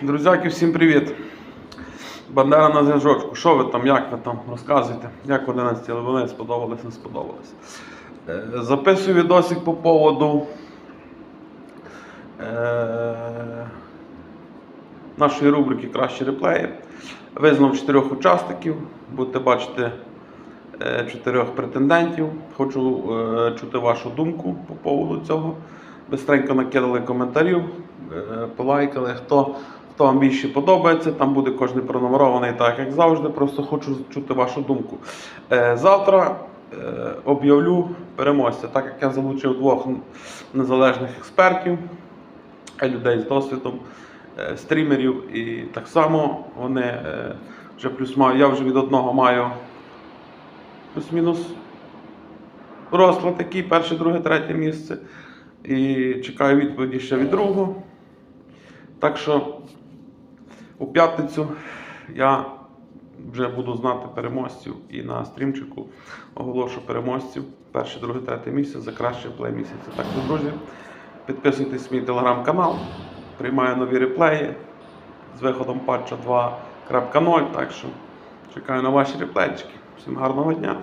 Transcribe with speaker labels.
Speaker 1: Друзяки, всім привіт! Бандера на зв'язочку. Що ви там, як ви там? Розказуйте, як 11 левини сподобалось, не сподобалось. Е, Записую відосик по поводу е, нашої рубрики Кращі реплеї. Визнав чотирьох учасників. Будете бачити е, чотирьох претендентів. Хочу чути вашу думку по поводу цього. Бистренько накидали коментарів, полайкали, хто, хто вам більше подобається. Там буде кожен пронумерований, так як завжди. Просто хочу чути вашу думку. Е, Завтра е, об'явлю переможця, так як я залучив двох незалежних експертів, е, людей з досвідом, стрімерів, і так само вони вже плюс маю. Я вже від одного маю плюс-мінус розклад такий, перше, друге, третє місце. І чекаю відповіді ще від другого. Так що у п'ятницю я вже буду знати переможців і на стрімчику оголошу переможців перше, друге, третє місце за краще плей місяця. Так що, друзі, підписуйтесь мій телеграм-канал, приймаю нові реплеї з виходом патча 2.0. Так що чекаю на ваші реплейчики. Всім гарного дня!